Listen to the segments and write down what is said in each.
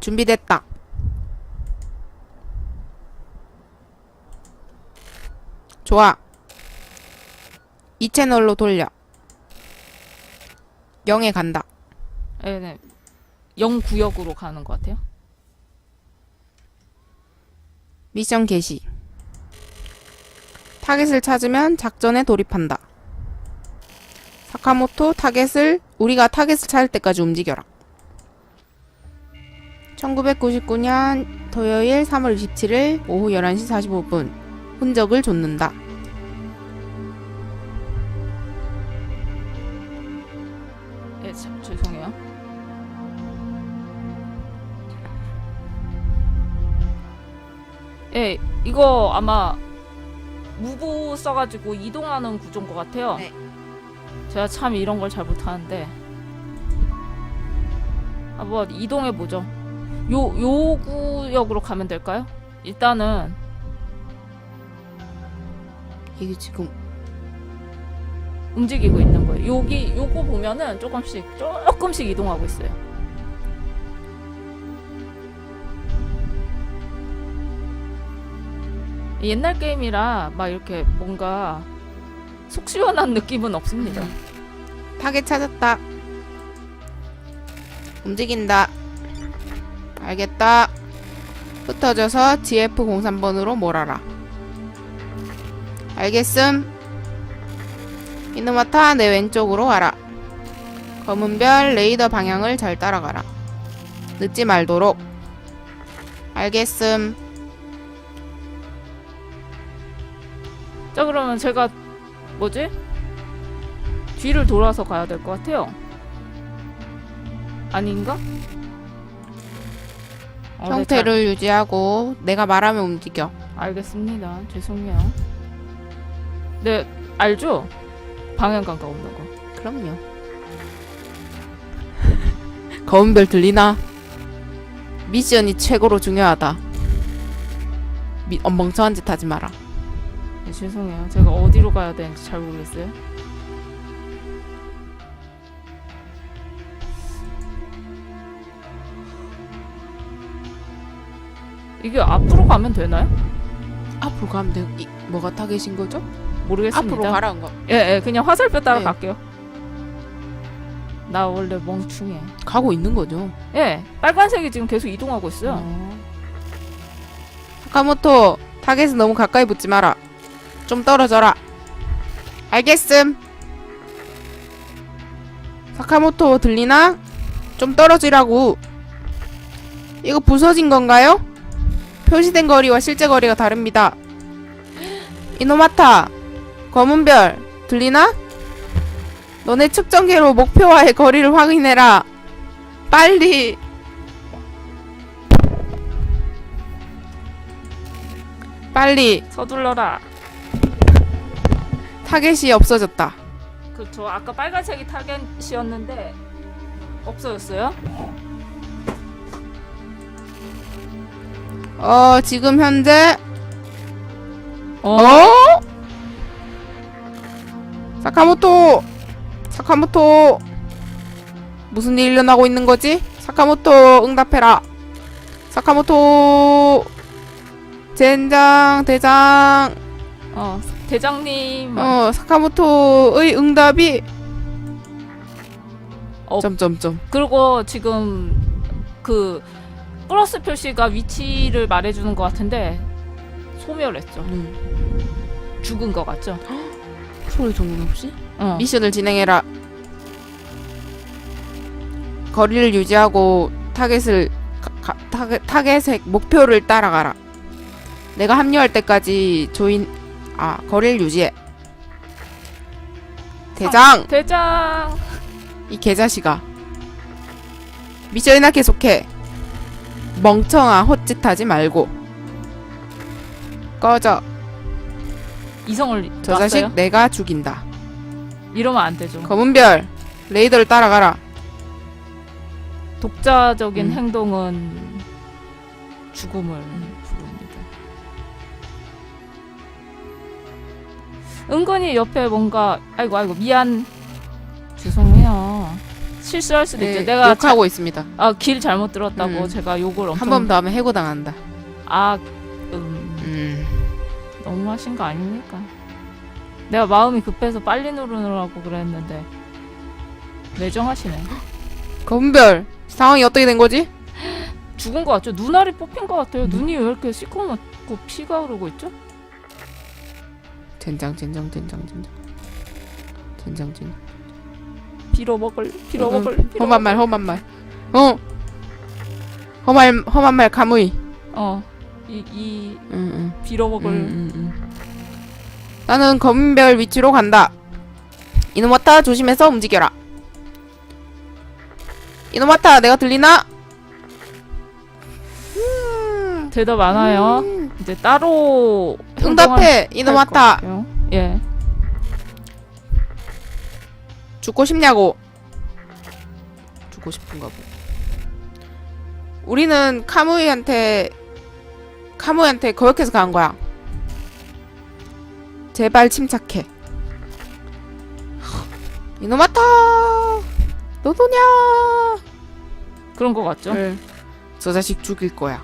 준비됐다. 좋아. 이 채널로 돌려. 0에 간다. 네네. 영 구역으로 가는 것 같아요. 미션 개시. 타겟을 찾으면 작전에 돌입한다. 사카모토 타겟을 우리가 타겟을 찾을 때까지 움직여라. 1999년 토요일 3월 27일 오후 11시 45분 흔적을 줬는다. 예, 참, 죄송해요. 예, 이거 아마 무보 써가지고 이동하는 구조인 것 같아요. 네. 제가 참 이런 걸 잘 못하는데 한번 이동해 보죠. 요, 요 구역으로 가면 될까요? 일단은 이게 지금 움직이고 있는 거예요. 여기 요거 보면은 조금씩 조금씩 이동하고 있어요. 옛날 게임이라 막 이렇게 뭔가 속 시원한 느낌은 없습니다. 타겟 찾았다. 움직인다. 알겠다. 흩어져서 GF03번으로 몰아라. 알겠음. 이누마타 내 왼쪽으로 와라. 검은 별 레이더 방향을 잘 따라가라. 늦지 말도록. 알겠음. 자 그러면 제가 뭐지? 뒤를 돌아서 가야 될 것 같아요. 아닌가? 어, 네, 잘- 형태를 유지하고 내가 말하면 움직여. 알겠습니다. 죄송해요. 네, 알죠? 방향 감각 없는 거. 그럼요. 검은 별 들리나? 미션이 최고로 중요하다. 미, 어, 멍청한 짓 하지 마라. 네, 죄송해요. 제가 어디로 가야 되는지 잘 모르겠어요. 이게 앞으로 가면 되나요? 앞으로 가면 돼. 이, 뭐가 타겟인 거죠? 모르겠습니다. 앞으로 가라는 거. 예, 예, 그냥 화살표 따라 네. 갈게요. 나 원래 멍충해. 가고 있는 거죠. 예, 빨간색이 지금 계속 이동하고 있어요. 어. 사카모토, 타겟은 너무 가까이 붙지 마라. 좀 떨어져라. 알겠음. 사카모토 들리나? 좀 떨어지라고. 이거 부서진 건가요? 표시된 거리와 실제 거리가 다릅니다. 이노마타, 검은별, 들리나? 너네 측정기로 목표와의 거리를 확인해라. 빨리. 빨리 서둘러라. 타겟이 없어졌다. 그저 아까 빨간색이 타겟이었는데 없어졌어요? 어 지금 현재 어? 어? 사카모토 사카모토 무슨 일 일어나고 있는 거지? 사카모토 응답해라. 사카모토 젠장 대장 어, 대장님. 어 사카모토의 응답이 어. 점점점 그리고 지금 그 플러스 표시가 위치를 말해주는 것 같은데 소멸했죠. 음, 죽은 것 같죠? 소리 정리 없이 어. 미션을 진행해라. 거리를 유지하고 타겟을 가, 가, 타겟, 타겟의 목표를 따라가라. 내가 합류할 때까지 조인 아 거리를 유지해. 대장 대장. 이 개자식아 미션이나 계속해. 멍청아 헛짓하지 말고 꺼져. 이성을 저 놨어요? 자식 내가 죽인다. 이러면 안 되죠. 검은별 레이더를 따라가라. 독자적인 음. 행동은 죽음을 부릅니다. 은근히 옆에 뭔가 아이고 아이고 미안 죄송해요. 실수할 수도 네, 있죠. 내가 욕하고 있습니다. 아, 길 잘못 들었다고 음. 제가 욕을 엄청 한 번 더 하면 해고 당한다. 아, 음, 음. 너무 하신 거 아닙니까? 내가 마음이 급해서 빨리 누르느라고 그랬는데 매정하시네. 검별 상황이 어떻게 된 거지? 죽은 거 같죠? 눈알이 뽑힌 거 같아요. 눈이 왜 이렇게 시커멓고 피가 흐르고 있죠? 젠장 젠장 젠장 젠장 젠장 젠장. 빌어먹을, 빌어먹을, 응, 응. 험한 말 험한 말. 어. 험한 험한 말 가무이. 어, 이, 이 응 응. 빌어먹을. 응, 응, 응. 나는 검별 위치로 간다. 이놈아타 조심해서 움직여라. 이놈아타 내가 들리나? 음, 대답 안 와요. 음. 이제 따로 응답해 이놈아타. 같아요. 예. 죽고 싶냐고. 죽고 싶은가 보. 우리는 카무이한테 카무이한테 거역해서 간 거야. 제발 침착해. 이놈아타 너도냐? 그런 거 같죠? 응. 저 자식 죽일 거야.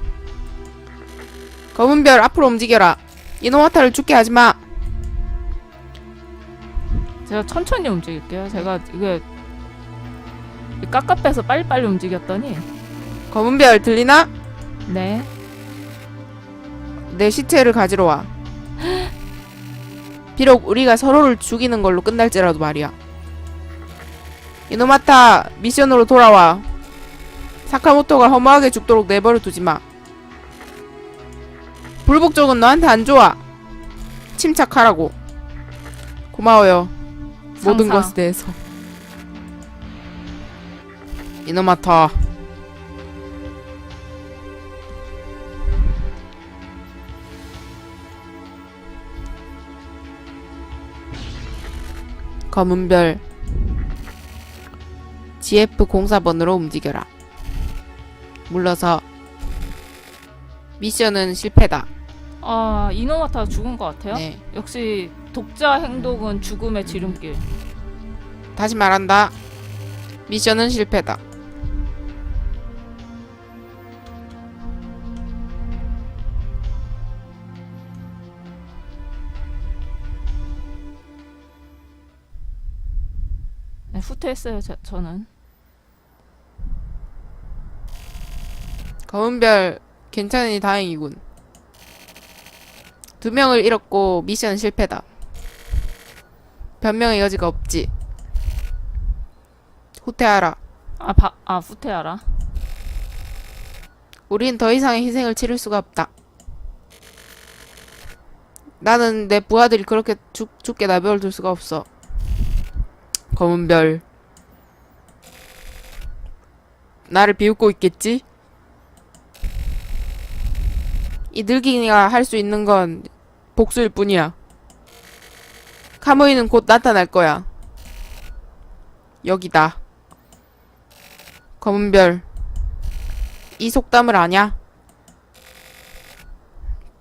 검은 별 앞으로 움직여라. 이놈아타를 죽게 하지 마. 제가 천천히 움직일게요. 제가 이게 깝깝해서 빨리빨리 움직였더니 검은 별 들리나? 네. 내 시체를 가지러 와. 비록 우리가 서로를 죽이는 걸로 끝날지라도 말이야. 이노마타 미션으로 돌아와. 사카모토가 허무하게 죽도록 내버려 두지 마. 불복종은 너한테 안 좋아. 침착하라고. 고마워요. 모든. 것에 대해서. 이노마타. 검은 별 GF04번으로 움직여라. 물러서 미션은 실패다. 아 이노마타 죽은 것 같아요. 네. 역시 독자 행동은 죽음의 지름길. 다시 말한다. 미션은 실패다. 네, 후퇴했어요. 저, 저는. 검은별 괜찮으니 다행이군. 두 명을 잃었고 미션은 실패다. 변명의 여지가 없지. 후퇴하라. 아, 바, 아 후퇴하라. 우린 더 이상의 희생을 치를 수가 없다. 나는 내 부하들이 그렇게 죽, 죽게 내버려 둘 수가 없어. 검은 별. 나를 비웃고 있겠지? 이 늙은이가 할 수 있는 건 복수일 뿐이야. 카무이는 곧 나타날 거야. 여기다. 검은 별. 이 속담을 아냐?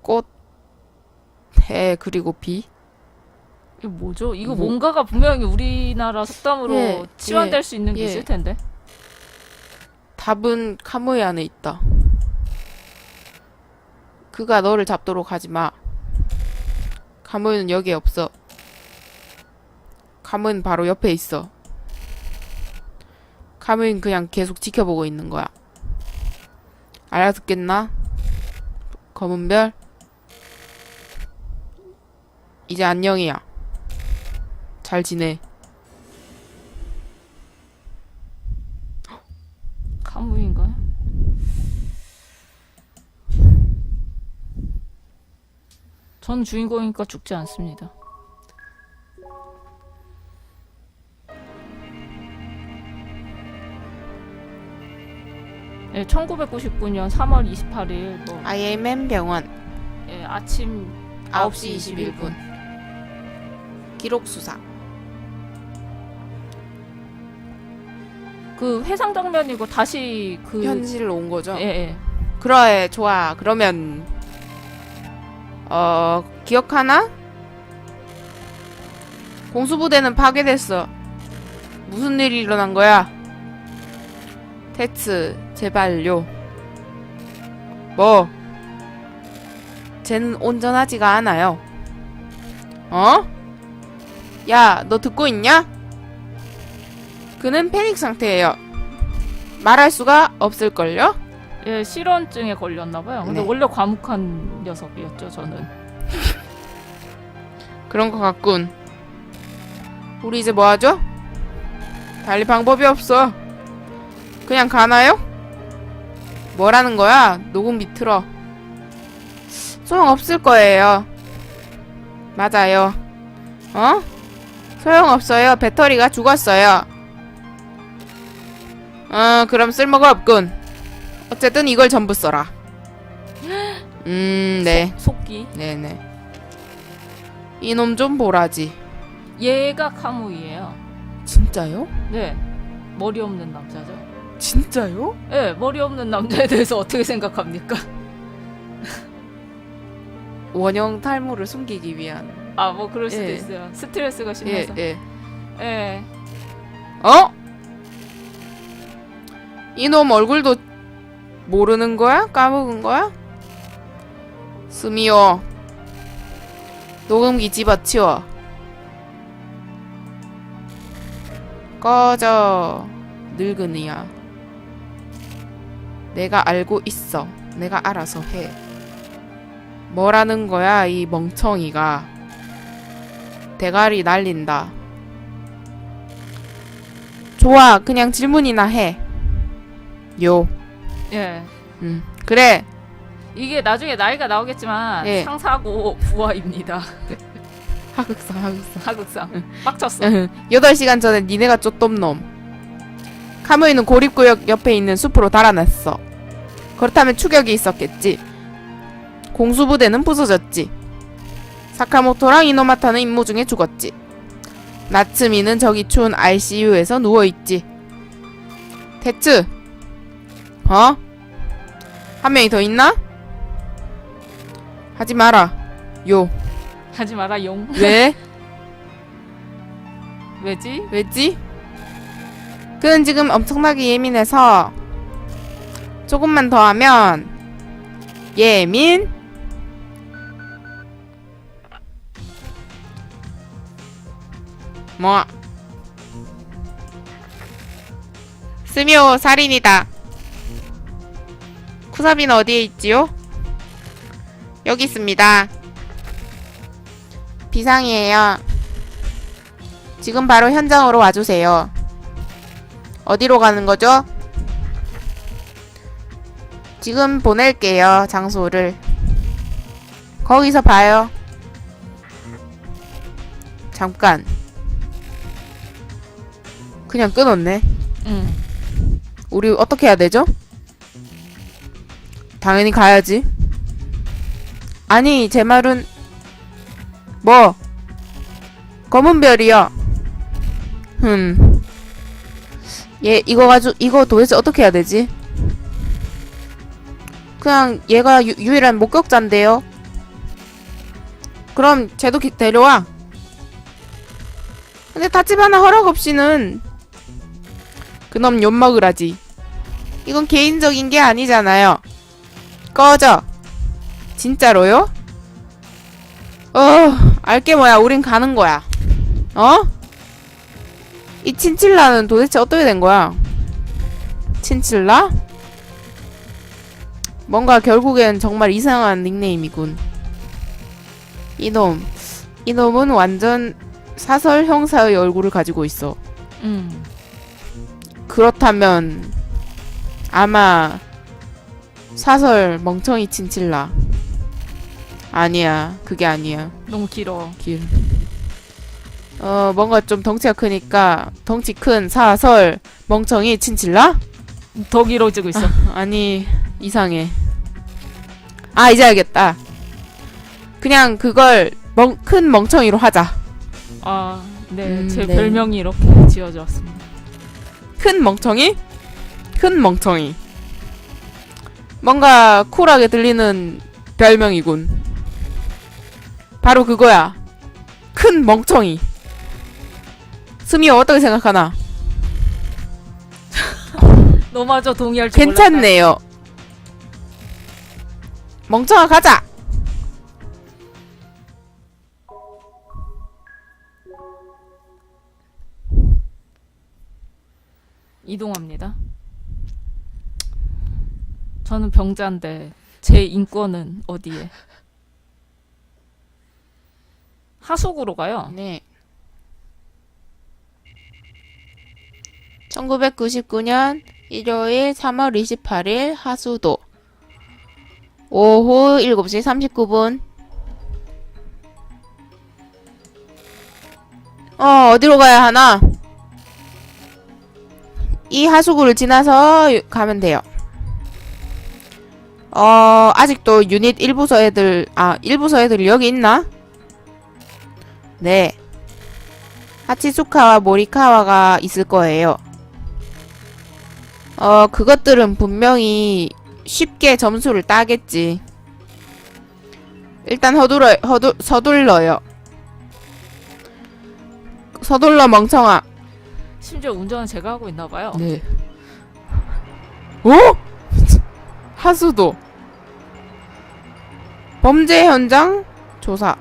꽃, 해, 그리고 비? 이거 뭐죠? 이거 뭐- 뭔가가 분명히 우리나라 속담으로 예, 치환될 예, 수 있는 게 예. 있을 텐데. 답은 카무이 안에 있다. 그가 너를 잡도록 하지 마. 카무이는 여기에 없어. 카무이는 바로 옆에 있어. 카무이는 그냥 계속 지켜보고 있는 거야. 알아듣겠나? 검은 별? 이제 안녕이야. 잘 지내. 카무인가요? 전 주인공이니까 죽지 않습니다. 예, 1999년 3월 28일 뭐 IMM 병원. 예, 아침 9시 9시 21분. 기록 수사. 그 회상 장면이고 다시 그 현실로 온 거죠? 예, 예. 그래, 좋아. 그러면 어, 기억하나? 공수부대는 파괴됐어. 무슨 일이 일어난 거야? 테츠 제발요. 뭐? 쟤는 온전하지가 않아요. 어? 야, 너 듣고 있냐? 그는 패닉 상태예요. 말할 수가 없을걸요? 예, 실언증에 걸렸나 봐요. 근데 네. 원래 과묵한 녀석이었죠, 저는. 그런 것 같군. 우리 이제 뭐 하죠? 달리 방법이 없어. 그냥 가나요? 뭐라는 거야? 녹음기 틀어. 소용 없을 거예요. 맞아요. 어? 소용 없어요. 배터리가 죽었어요. 어, 그럼 쓸모가 없군. 어쨌든 이걸 전부 써라. 음, 네. 속, 속기. 네네. 이놈 좀 보라지. 얘가 카무이예요. 진짜요? 네. 머리 없는 남자죠. 진짜요? 예, 머리 없는 남자에 대해서 어떻게 생각합니까? 원형 탈모를 숨기기 위한. 아, 뭐 그럴 수도 예. 있어요. 스트레스가 예, 심해서. 예. 예. 어? 이놈 얼굴도 모르는 거야? 까먹은 거야? 스미오. 녹음기 집어치워. 꺼져. 늙은이야. 내가 알고 있어. 내가 알아서 해. 뭐라는 거야, 이 멍청이가. 대가리 날린다. 좋아, 그냥 질문이나 해. 요. 예. 음. 그래. 이게 나중에 나이가 나오겠지만 예. 상사고 부하입니다. 하극상, 하극상. 하극상. 빡쳤어. 8시간 전에 니네가 쫓던 놈. 카무이는 고립구역 옆에 있는 숲으로 달아났어. 그렇다면 추격이 있었겠지. 공수부대는 부서졌지. 사카모토랑 이노마타는 임무 중에 죽었지. 나츠미는 저기 추운 ICU에서 누워있지. 대츠! 어? 한 명이 더 있나? 하지 마라. 요. 하지 마라 용. 왜? 왜지? 왜지? 그는 지금 엄청나게 예민해서 조금만 더 하면 예민 뭐 스미오 살인이다 쿠사비는 어디에 있지요? 여기 있습니다 비상이에요 지금 바로 현장으로 와주세요. 어디로 가는 거죠? 지금 보낼게요, 장소를. 거기서 봐요. 잠깐. 그냥 끊었네. 응. 우리 어떻게 해야 되죠? 당연히 가야지. 아니, 제 말은 뭐? 검은 별이요. 흠. 얘 이거 가지고 이거 도대체 어떻게 해야 되지? 그냥 얘가 유, 유일한 목격자인데요. 그럼 쟤도 기, 데려와. 근데 타치바나 허락 없이는 그놈 욕먹으라지. 이건 개인적인 게 아니잖아요. 꺼져. 진짜로요? 어, 알게 뭐야. 우린 가는 거야. 어? 이 친칠라는 도대체 어떻게 된 거야? 친칠라? 뭔가 결국엔 정말 이상한 닉네임이군. 이놈. 이놈은 완전 사설 형사의 얼굴을 가지고 있어. 응. 그렇다면 아마 사설 멍청이 친칠라. 아니야. 그게 아니야. 너무 길어. 길. 어, 뭔가 좀 덩치가 크니까 덩치 큰 사설 멍청이 친칠라? 더 길어지고 있어. 아니, 이상해. 아, 이제 알겠다. 그냥 그걸 멍, 큰 멍청이로 하자. 아, 네. 음, 제 네. 별명이 이렇게 지어져 왔습니다. 큰 멍청이? 큰 멍청이. 뭔가 쿨하게 들리는 별명이군. 바로 그거야. 큰 멍청이. 스미어 어떻게 생각하나? 너마저 동의할 줄. 괜찮네요. 멍청아 가자. 이동합니다. 저는 병자인데 제 인권은 어디에? 하속으로 가요. 네. 1999년 일요일 3월 28일 하수도 오후 7시 39분 어 어디로 가야 하나? 이 하수구를 지나서 유- 가면 돼요. 어 아직도 유닛 1부서 애들 아 1부서 애들 여기 있나? 네. 하치수카와 모리카와가 있을 거예요. 어, 그것들은 분명히 쉽게 점수를 따겠지. 일단 허둘러, 허둘, 서둘러요. 서둘러 멍청아. 심지어 운전은 제가 하고 있나 봐요. 네. 오? 하수도. 범죄 현장 조사.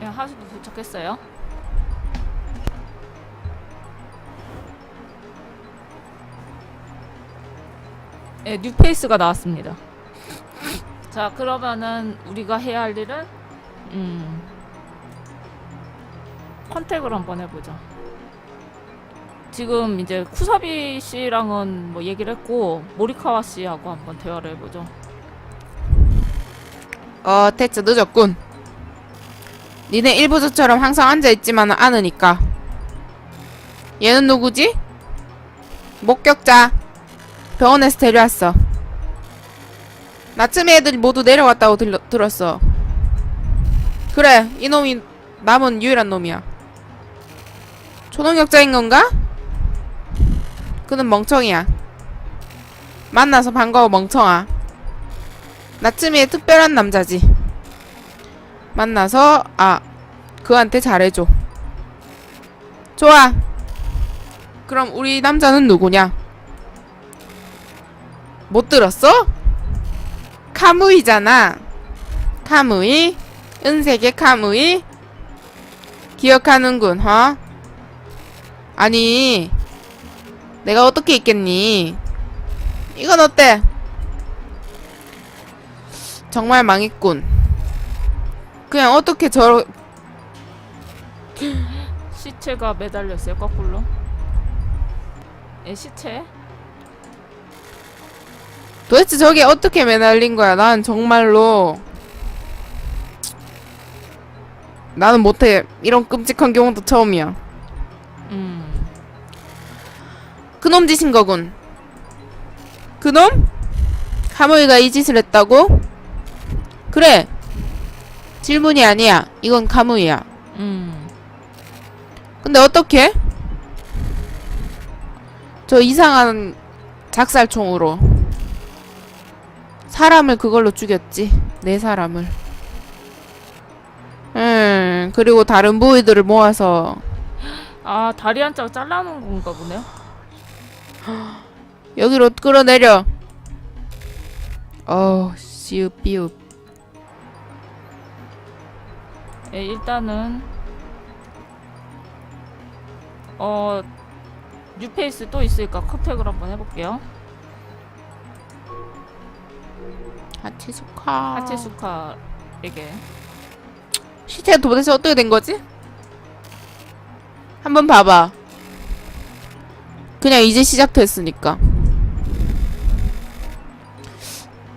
예, 하수도 도착했어요. 예, 뉴페이스가 나왔습니다. 자, 그러면은 우리가 해야 할 일은 음. 컨택을 한번 해보자. 지금 이제 쿠사비 씨랑은 뭐 얘기를 했고 모리카와 씨하고 한번 대화를 해보죠. 어, 테츠 늦었군. 니네 일부조처럼 항상 앉아있지만 않으니까. 얘는 누구지? 목격자. 병원에서 데려왔어. 나쯤에 애들이 모두 내려왔다고 들려, 들었어. 그래, 이놈이 남은 유일한 놈이야. 초능력자인 건가? 그는 멍청이야. 만나서 반가워, 멍청아. 나쯤에 특별한 남자지. 만나서 아 그한테 잘해줘. 좋아. 그럼 우리 남자는 누구냐? 못 들었어? 카무이잖아. 카무이 은색의 카무이 기억하는군, 어? 아니 내가 어떻게 있겠니? 이건 어때? 정말 망했군. 그냥 어떻게 저러 시체가 매달렸어요 거꾸로. 예, 시체. 도대체 저게 어떻게 매달린 거야? 난 정말로 나는 못해. 이런 끔찍한 경우도 처음이야. 음. 그놈 짓인 거군. 그놈? 카무이가 이 짓을 했다고? 그래. 질문이 아니야. 이건 카무이야. 음. 근데 어떻게? 저 이상한 작살총으로 사람을 그걸로 죽였지. 내 사람을. 음, 그리고 다른 부위들을 모아서 아, 다리 한짝 잘라놓은 건가 보네요. 여기로 끌어내려. 어, 시읍 비읍. 예, 일단은 어 뉴페이스 또 있으니까 컨택을 한번 해볼게요. 하치수카. 하체수카에게 시체가 도대체 어떻게 된 거지? 한번 봐봐. 그냥 이제 시작됐으니까.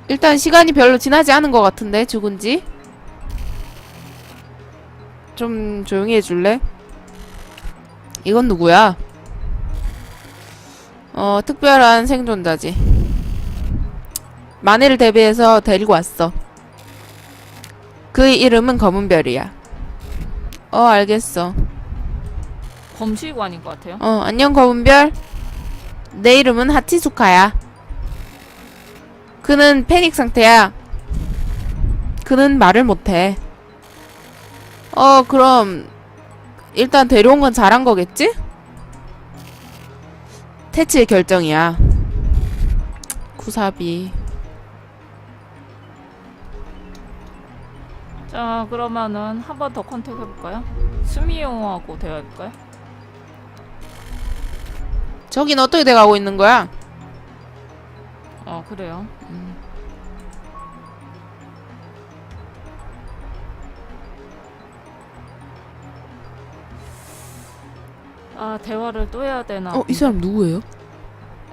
일단 시간이 별로 지나지 않은 것 같은데 죽은지. 좀 조용히 해줄래? 이건 누구야? 어 특별한 생존자지. 만해를 대비해서 데리고 왔어. 그의 이름은 검은별이야. 어, 알겠어. 검시관인 것 같아요. 어, 안녕, 검은별. 내 이름은 하치수카야. 그는 패닉 상태야. 그는 말을 못해. 어, 그럼 일단 데려온 건 잘한 거겠지? 태치의 결정이야. 구사비. 자 그러면은 한 번 더 컨택 해볼까요? 수미용하고 대화해볼까요? 저긴 어떻게 돼가고 있는 거야? 어 그래요. 아 대화를 또 해야 되나? 어, 이 사람 누구예요?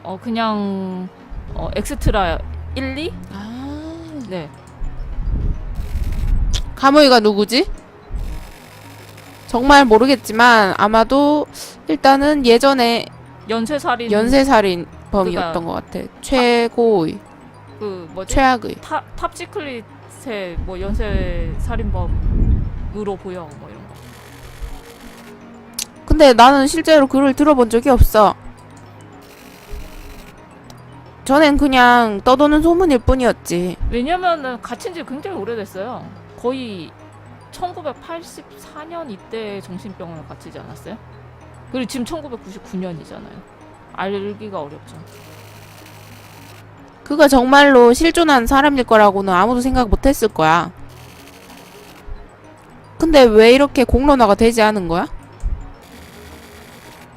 어 그냥 어 엑스트라 1, 2? 아, 네. 가모이가 누구지? 정말 모르겠지만 아마도 일단은 예전에 연쇄살인 연쇄살인 범이었던 것 같아. 최고의, 그 뭐지? 최악의. 탑 탑시클릿의 뭐 연쇄살인범으로 보여 뭐 이런 거. 근데 나는 실제로 글을 들어본 적이 없어. 전엔 그냥 떠도는 소문일 뿐이었지. 왜냐면은 갇힌 지 굉장히 오래됐어요. 거의 1984년 이때 정신병원에 갇히지 않았어요? 그리고 지금 1999년이잖아요. 알기가 어렵죠. 그가 정말로 실존한 사람일 거라고는 아무도 생각 못 했을 거야. 근데 왜 이렇게 공론화가 되지 않은 거야?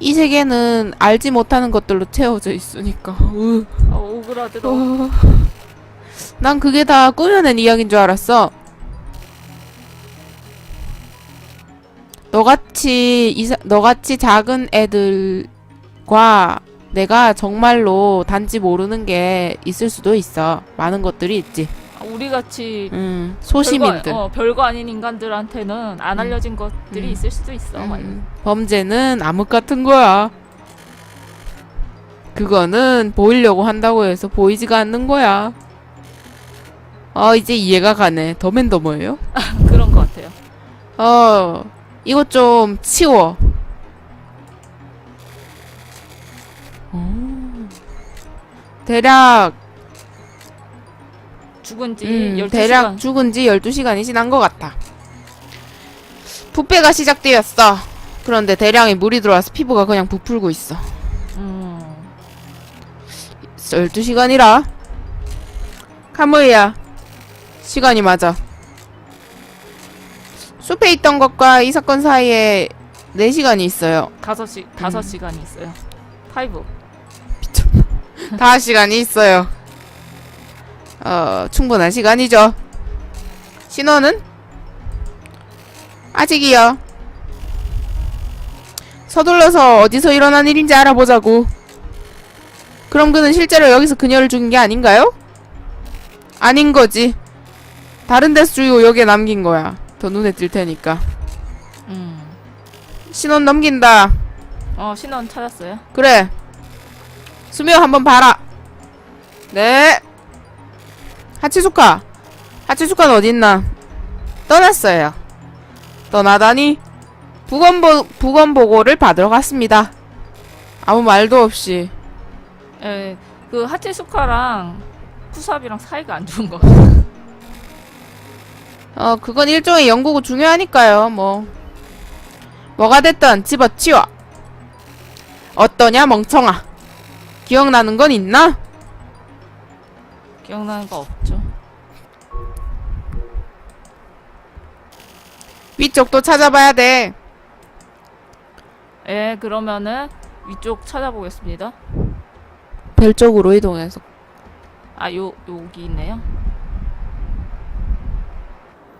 이 세계는 알지 못하는 것들로 채워져 있으니까. 으. 아, 오그라들어. 어. 난 그게 다 꾸며낸 이야기인 줄 알았어. 너같이 이사, 너같이 작은 애들과 내가 정말로 단지 모르는 게 있을 수도 있어. 많은 것들이 있지. 아, 우리 같이 음, 소시민들. 별거, 어, 별거 아닌 인간들한테는 안 알려진 것들이 음. 있을 수도 있어. 음, 범죄는 암흑 같은 거야. 그거는 보이려고 한다고 해서 보이지가 않는 거야. 어, 이제 이해가 가네. 더맨더머예요? 그런 것 같아요. 어, 이거 좀 치워. 오. 대략, 죽은 지 음, 12시간. 대략 죽은 지 12시간이 지난 것 같아. 부패가 시작되었어. 그런데 대량의 물이 들어와서 피부가 그냥 부풀고 있어. 음. 12시간이라. 카무이야. 시간이 맞아. 숲에 있던 것과 이 사건 사이에 4시간이 있어요. 다섯 시 다섯 음. 시간이 있어요. 파이브. 5시간이 있어요. 어, 충분한 시간이죠. 신호는? 아직이요. 서둘러서 어디서 일어난 일인지 알아보자고. 그럼 그는 실제로 여기서 그녀를 죽인 게 아닌가요? 아닌 거지. 다른 데서 죽이고 여기에 남긴 거야. 더 눈에 띌 테니까. 음. 신원 넘긴다. 어 신원 찾았어요. 그래. 수미호 한번 봐라. 네. 하치수카. 하치수카는 어딨나? 떠났어요. 떠나다니 부검보 부검 보고를 받으러 갔습니다. 아무 말도 없이. 예. 그 하치수카랑 푸삽이랑 사이가 안 좋은 거. 어 그건 일종의 연구고 중요하니까요. 뭐 뭐가 됐든 집어치워. 어떠냐 멍청아. 기억나는 건 있나? 기억나는 거 없죠. 위쪽도 찾아봐야 돼. 예, 그러면은 위쪽 찾아보겠습니다. 별 쪽으로 이동해서. 아, 요 여기 있네요.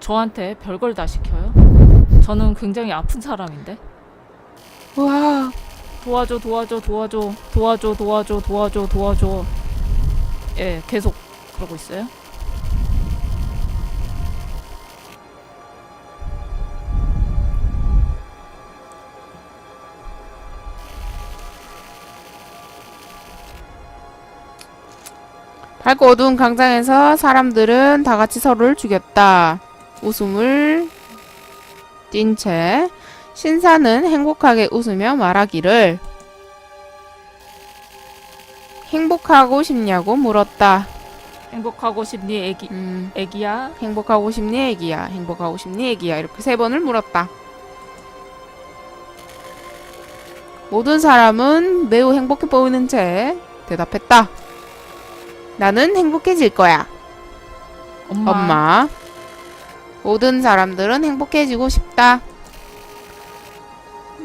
저한테 별걸 다 시켜요? 저는 굉장히 아픈 사람인데. 와. 도와줘, 도와줘, 도와줘, 도와줘, 도와줘, 도와줘, 도와줘. 예, 계속 그러고 있어요. 밝고 어두운 광장에서 사람들은 다 같이 서로를 죽였다. 웃음을 띤 채 신사는 행복하게 웃으며 말하기를 행복하고 싶냐고 물었다. 행복하고 싶니 애기 음, 애기야? 행복하고 싶니 애기야 행복하고 싶니 애기야 이렇게 세 번을 물었다 모든 사람은 매우 행복해 보이는 채 대답했다 나는 행복해질 거야 엄마. 엄마. 모든 사람들은 행복해지고 싶다.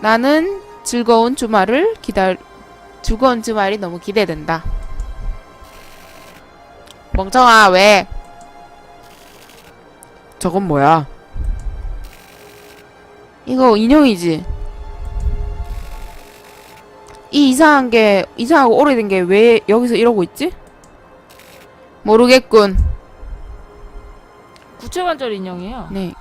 나는 즐거운 주말을 기다, 즐거운 주말이 너무 기대된다. 멍청아, 왜? 저건 뭐야? 이거 인형이지? 이 이상한 게, 이상하고 오래된 게 왜 여기서 이러고 있지? 모르겠군. 구체관절 인형이에요. 네.